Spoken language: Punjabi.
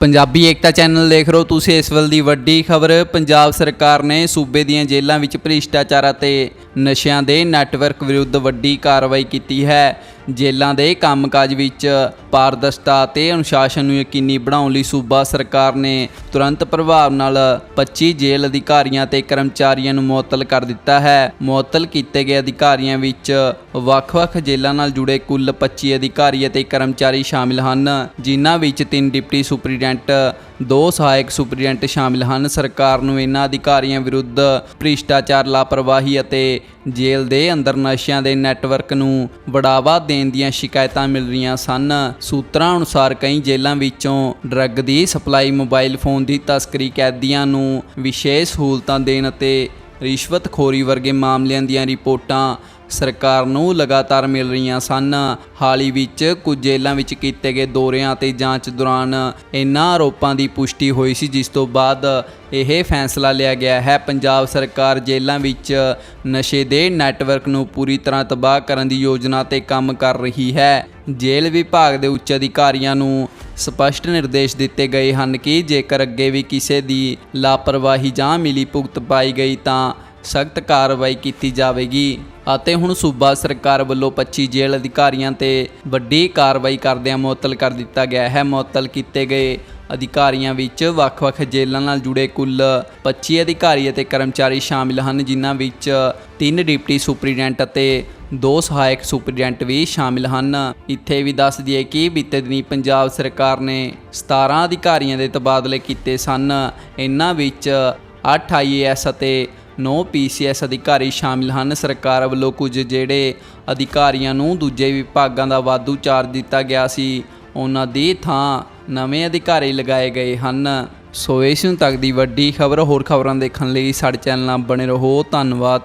ਪੰਜਾਬੀ ਏਕਤਾ ਚੈਨਲ ਦੇਖ ਰਹੇ ਹੋ ਤੁਸੀਂ ਇਸ ਵੇਲੇ ਦੀ ਵੱਡੀ ਖਬਰ। ਪੰਜਾਬ ਸਰਕਾਰ ਨੇ ਸੂਬੇ ਦੀਆਂ ਜੇਲ੍ਹਾਂ ਵਿੱਚ ਭ੍ਰਿਸ਼ਟਾਚਾਰ ਅਤੇ ਨਸ਼ਿਆਂ ਦੇ ਨੈਟਵਰਕ ਵਿਰੁੱਧ ਵੱਡੀ ਕਾਰਵਾਈ ਕੀਤੀ ਹੈ। ਜੇਲ੍ਹਾਂ ਦੇ ਕੰਮਕਾਜ ਵਿੱਚ ਪਾਰਦਰਸ਼ਤਾ ਅਤੇ ਅਨੁਸ਼ਾਸਨ ਨੂੰ ਯਕੀਨੀ ਬਣਾਉਣ ਲਈ ਸੂਬਾ ਸਰਕਾਰ ਨੇ ਤੁਰੰਤ ਪ੍ਰਭਾਵ ਨਾਲ 25 ਜੇਲ੍ਹ ਅਧਿਕਾਰੀਆਂ ਤੇ ਕਰਮਚਾਰੀਆਂ ਨੂੰ ਮੁਅੱਤਲ ਕਰ ਦਿੱਤਾ ਹੈ। ਮੁਅੱਤਲ ਕੀਤੇ ਗਏ ਅਧਿਕਾਰੀਆਂ ਵਿੱਚ ਵੱਖ-ਵੱਖ ਜੇਲ੍ਹਾਂ ਨਾਲ ਜੁੜੇ ਕੁੱਲ 25 ਅਧਿਕਾਰੀ ਅਤੇ ਕਰਮਚਾਰੀ ਸ਼ਾਮਿਲ ਹਨ, ਜਿਨ੍ਹਾਂ ਵਿੱਚ ਤਿੰਨ ਡਿਪਟੀ ਸੁਪਰੀਡੈਂਟ ਦੋ ਸਹਾਇਕ ਸੁਪਰੀਡੈਂਟ ਸ਼ਾਮਿਲ ਹਨ। ਸਰਕਾਰ ਨੂੰ ਇਹਨਾਂ ਅਧਿਕਾਰੀਆਂ ਵਿਰੁੱਧ ਭ੍ਰਿਸ਼ਟਾਚਾਰ ਲਾਪਰਵਾਹੀ ਅਤੇ ਜੇਲ੍ਹ ਦੇ ਅੰਦਰ ਨਸ਼ਿਆਂ ਦੇ ਨੈਟਵਰਕ ਨੂੰ ਬੜਾਵਾ ਦੇਣ ਦੀਆਂ ਸ਼ਿਕਾਇਤਾਂ ਮਿਲ ਰਹੀਆਂ ਸਨ। ਸੂਤਰਾਂ ਅਨੁਸਾਰ ਕਈ ਜੇਲ੍ਹਾਂ ਵਿੱਚੋਂ ਡਰੱਗ ਦੀ ਸਪਲਾਈ ਮੋਬਾਈਲ ਫੋਨ ਦੀ ਤਸਕਰੀ ਕੈਦੀਆਂ ਨੂੰ ਵਿਸ਼ੇਸ਼ ਸਹੂਲਤਾਂ ਦੇਣ ਅਤੇ ਰਿਸ਼ਵਤਖੋਰੀ ਵਰਗੇ ਮਾਮਲਿਆਂ ਦੀਆਂ ਰਿਪੋਰਟਾਂ ਸਰਕਾਰ ਨੂੰ ਲਗਾਤਾਰ ਮਿਲ ਰਹੀਆਂ ਸਨ। ਹਾਲ ਹੀ ਵਿੱਚ ਕੁਝ ਜੇਲ੍ਹਾਂ ਵਿੱਚ ਕੀਤੇ ਗਏ ਦੌਰਿਆਂ ਅਤੇ ਜਾਂਚ ਦੌਰਾਨ ਇਹਨਾਂ ਆਰੋਪਾਂ ਦੀ ਪੁਸ਼ਟੀ ਹੋਈ ਸੀ, ਜਿਸ ਤੋਂ ਬਾਅਦ ਇਹ ਫੈਸਲਾ ਲਿਆ ਗਿਆ ਹੈ। ਪੰਜਾਬ ਸਰਕਾਰ ਜੇਲ੍ਹਾਂ ਵਿੱਚ ਨਸ਼ੇ ਦੇ ਨੈਟਵਰਕ ਨੂੰ ਪੂਰੀ ਤਰ੍ਹਾਂ ਤਬਾਹ ਕਰਨ ਦੀ ਯੋਜਨਾ ਤੇ ਕੰਮ ਕਰ ਰਹੀ ਹੈ। ਜੇਲ੍ਹ ਵਿਭਾਗ ਦੇ ਉੱਚ ਅਧਿਕਾਰੀਆਂ ਨੂੰ ਸਪਸ਼ਟ ਨਿਰਦੇਸ਼ ਦਿੱਤੇ ਗਏ ਹਨ ਕਿ ਜੇਕਰ ਅੱਗੇ ਵੀ ਕਿਸੇ ਦੀ ਲਾਪਰਵਾਹੀ ਜਾਂ ਮਿਲੀ ਭੁਗਤ ਪਾਈ ਗਈ ਤਾਂ ਸਖਤ ਕਾਰਵਾਈ ਕੀਤੀ ਜਾਵੇਗੀ। ਅਤੇ ਹੁਣ ਸੂਬਾ ਸਰਕਾਰ ਵੱਲੋਂ 25 ਜੇਲ੍ਹ ਅਧਿਕਾਰੀਆਂ ਤੇ ਵੱਡੀ ਕਾਰਵਾਈ ਕਰਦਿਆਂ ਮੁਅੱਤਲ ਕਰ ਦਿੱਤਾ ਗਿਆ ਹੈ। ਮੁਅੱਤਲ ਕੀਤੇ ਗਏ ਅਧਿਕਾਰੀਆਂ ਵਿੱਚ ਵੱਖ-ਵੱਖ ਜੇਲ੍ਹਾਂ ਨਾਲ ਜੁੜੇ ਕੁੱਲ 25 ਅਧਿਕਾਰੀ ਅਤੇ ਕਰਮਚਾਰੀ ਸ਼ਾਮਿਲ ਹਨ, ਜਿਨ੍ਹਾਂ ਵਿੱਚ ਤਿੰਨ ਡਿਪਟੀ ਸੁਪਰੀਡੈਂਟ ਅਤੇ ਦੋ ਸਹਾਇਕ ਸੁਪਰੀਡੈਂਟ ਵੀ ਸ਼ਾਮਿਲ ਹਨ। ਇੱਥੇ ਵੀ ਦੱਸ ਦਈਏ ਕਿ ਬੀਤੇ ਦਿਨੀ ਪੰਜਾਬ ਸਰਕਾਰ ਨੇ 17 ਅਧਿਕਾਰੀਆਂ ਦੇ ਤਬਾਦਲੇ ਕੀਤੇ ਸਨ। ਇਨ੍ਹਾਂ ਵਿੱਚ 8 ਆਈਏਐਸ ਅਤੇ 9 ਪੀਸੀਐਸ ਅਧਿਕਾਰੀ ਸ਼ਾਮਿਲ ਹਨ। ਸਰਕਾਰ ਵੱਲੋਂ ਕੁਝ ਜਿਹੜੇ ਅਧਿਕਾਰੀਆਂ ਨੂੰ ਦੂਜੇ ਵਿਭਾਗਾਂ ਦਾ ਵਾਧੂ ਚਾਰਜ ਦਿੱਤਾ ਗਿਆ ਸੀ। ਉਹਨਾਂ ਦੀ ਥਾਂ ਨਵੇਂ ਅਧਿਕਾਰੀ ਲਗਾਏ ਗਏ ਹਨ। ਸੋ ਇਸ ਨੂੰ ਤੱਕ ਦੀ ਵੱਡੀ ਖਬਰ। ਹੋਰ ਖਬਰਾਂ ਦੇਖਣ ਲਈ ਸਾਡੇ ਚੈਨਲ ਨਾਲ ਬਣੇ ਰਹੋ। ਧੰਨਵਾਦ।